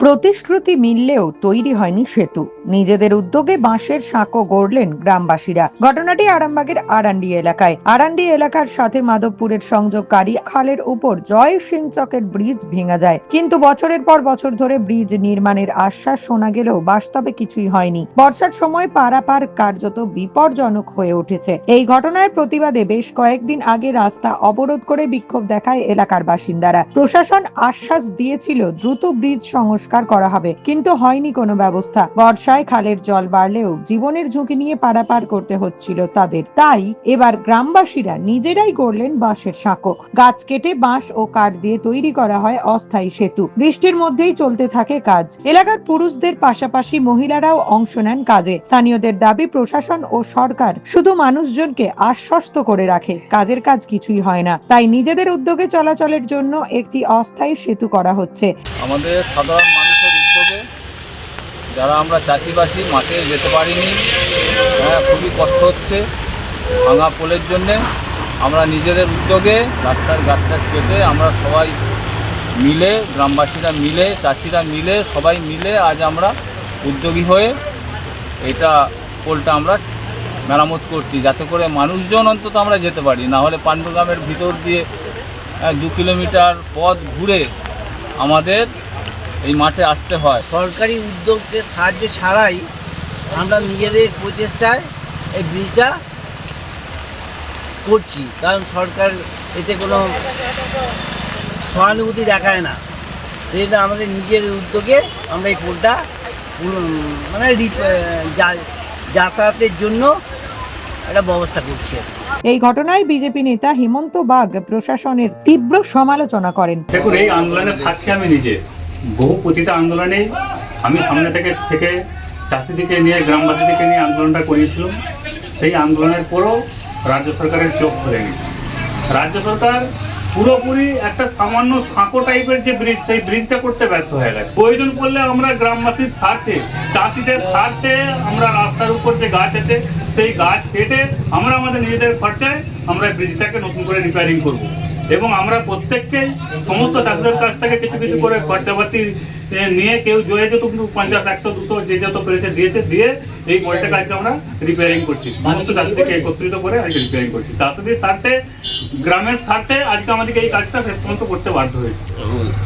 প্রতিশ্রুতি মিললেও তৈরি হয়নি সেতু। নিজেদের উদ্যোগে বাঁশের সাঁকো গড়লেন গ্রামবাসীরা। ঘটনাটি আরামবাগের আরান্ডি এলাকায়। আরান্ডি এলাকার সাথে মাধবপুরের সংযোগকারী খালের উপর জয় সিং চকের ব্রিজ ভেঙে যায়। কিন্তু বছরের পর বছর ধরে ব্রিজ নির্মাণের আশ্বাস শোনা গেলেও বাস্তবে কিছুই হয়নি। বর্ষার সময় পারাপার কার্যত বিপজ্জনক হয়ে উঠেছে। এই ঘটনার প্রতিবাদে বেশ কয়েকদিন আগে রাস্তা অবরোধ করে বিক্ষোভ দেখায় এলাকার বাসিন্দারা। প্রশাসন আশ্বাস দিয়েছিল দ্রুত ব্রিজ সংস্কার করা হবে। কিন্তু হয়নি কোনো ব্যবস্থা। বর্ষায় খালের জল বাড়লেও জীবনের ঝুঁকি নিয়ে পারাপার করতে হচ্ছিল তাদের। তাই এবার গ্রামবাসীরা নিজেরাই গড়লেন বাঁশের সাঁকো। গাছ কেটে বাঁশ ও কাঠ দিয়ে তৈরি করা হয় অস্থায়ী সেতু। বৃষ্টির মধ্যেই চলতে থাকে কাজ। এলাকার পুরুষদের পাশাপাশি মহিলারাও অংশ নেন কাজে। স্থানীয়দের দাবি, প্রশাসন ও সরকার শুধু মানুষজনকে আশ্বস্ত করে রাখে। কাজের কাজ কিছুই হয় না। তাই নিজেদের উদ্যোগে চলাচলের জন্য একটি অস্থায়ী সেতু করা হচ্ছে। আমাদের সাধারণ যারা আমরা চাষিবাসী মাঠে যেতে পারিনি হ্যাঁ খুবই কষ্ট হচ্ছে ভাঙা পোলের জন্যে। আমরা নিজেদের উদ্যোগে রাস্তার গাছ টাছ কেটে আমরা সবাই মিলে গ্রামবাসীরা মিলে চাষিরা মিলে সবাই মিলে আজ আমরা উদ্যোগী হয়ে এটা পোলটা আমরা মেরামত করছি যাতে করে মানুষজন অন্তত আমরা যেতে পারি। না হলে পাণ্ডগ্রামের ভিতর দিয়ে আহ, দু কিলোমিটার পথ ঘুরে আমাদের এই মাঠে আসতে হয়। সরকারি উদ্যোগের সাহায্য ছাড়াই আমরা নিজেদের প্রচেষ্টায় এই ব্রিজটা করছি। কারণ সরকার এতে কোনো সহানুভূতি দেখায় না। জন্য আমাদের নিজের উদ্যোগে আমরা এই পোলটা মানে যাতায়াতের জন্য একটা ব্যবস্থা করছি এই ঘটনায় বিজেপি নেতা হেমন্ত বাগ প্রশাসনের তীব্র সমালোচনা করেন। দেখুন এই আন্দোলনের সাক্ষী আমি নিজে। বহু প্রতিটা আন্দোলনে আমি সামনে থেকে থেকে চাষিদিকে নিয়ে, গ্রামবাসীদেরকে নিয়ে আন্দোলনটা করিয়েছিলাম সেই আন্দোলনের পরও রাজ্য সরকারের চোখ খোলেনি রাজ্য সরকার পুরোপুরি একটা সামান্য সাঁকো টাইপের যে ব্রিজ, সেই ব্রিজটা করতে ব্যর্থ হয়ে গেছে। প্রয়োজন পড়লে আমরা গ্রামবাসীর স্বার্থে, চাষিদের স্বার্থে আমরা রাস্তার উপর যে গাছ আছে, সেই গাছ কেটে আমরা আমাদের নিজেদের খরচায় আমরা ব্রিজটাকে নতুন করে রিপেয়ারিং করব। এবং আমরা প্রত্যেককে সমস্ত চাষিদের কাছ থেকে কিছু কিছু করে খরচাপাতি নিয়ে কেউ জয়ে যত পঞ্চাশ একশো দুশো যে যত পেরেছে দিয়েছে দিয়ে এই বইটাকে আজকে আমরা রিপেয়ারিং করছি। সমস্ত চাষিদেরকে একত্রিত করে আজকে রিপেয়ারিং করছি। চাষিদের স্বার্থে গ্রামের স্বার্থে আজকে আমাদেরকে এই কাজটা শেষ পর্যন্ত করতে বাধ্য হয়েছে।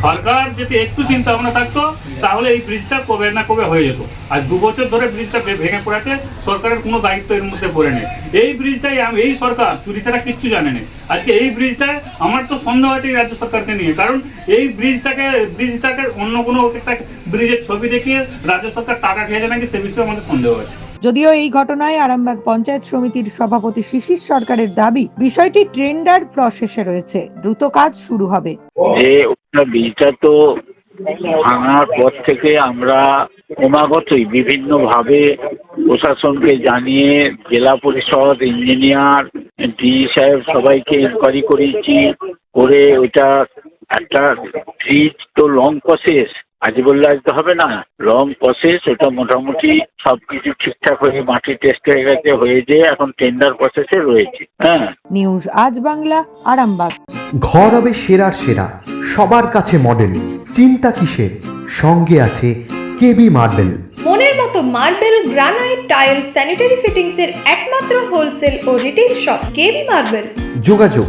সরকার যদি একটু চিন্তা ভাবনা থাকতো তাহলে এই ব্রিজটা কবে না কবে হয়ে যেত। আর দু বছর ধরে ব্রিজটা ভেঙে পড়েছে সরকারের কোনো দায়িত্ব এর মধ্যে পড়ে নেই। এই ব্রিজটাই আম- এই সরকার চুরি ছাড়া কিচ্ছু জানে না আজকে এই ব্রিজটা আমার তো সন্দেহ আছে এই রাজ্য সরকারকে নিয়ে। কারণ এই ব্রিজটাকে ব্রিজটাকে অন্য কোনো একটা ব্রিজের ছবি দেখিয়ে রাজ্য সরকার টাকা খেয়েছে নাকি সে বিষয়ে আমাদের সন্দেহ আছে। যদিও এই ঘটনায় আরামবাগ পঞ্চায়েত সমিতির সভাপতি শিশির সরকারের দাবি বিষয়টি ট্রেন্ডার প্রসেসে রয়েছে। দ্রুত কাজ শুরু হবে। যে ওটা বীজটা তো ভাঙার পর থেকে আমরা ক্রমাগতই বিভিন্নভাবে প্রশাসনকে জানিয়ে জেলা পরিষদ ইঞ্জিনিয়ার ডি সাহেব সবাইকে ইনকোয়ারি করেছি। করে ওইটা একটা ব্রিজ তো লং প্রসেস আজ বললে আজ তো হবে না। লং প্রসেস ওটা মোটামুটি সবকিছু ঠিকঠাক হয়ে মাটি টেস্ট হয়ে গেছে হয়ে যেয়ে এখন টেন্ডার প্রসেসে রয়েছে। হ্যাঁ। নিউজ আজ বাংলা আরামবাগ। ঘর হবে সেরার সেরা সবার কাছে মডেল চিন্তা কিসের? সঙ্গে আছে কেবি মার্বেল মনের মতো marble granite tile sanitary fittings এর একমাত্র হোলসেল ও রিটেল শপ কেবি মার্বেল যোগাযোগ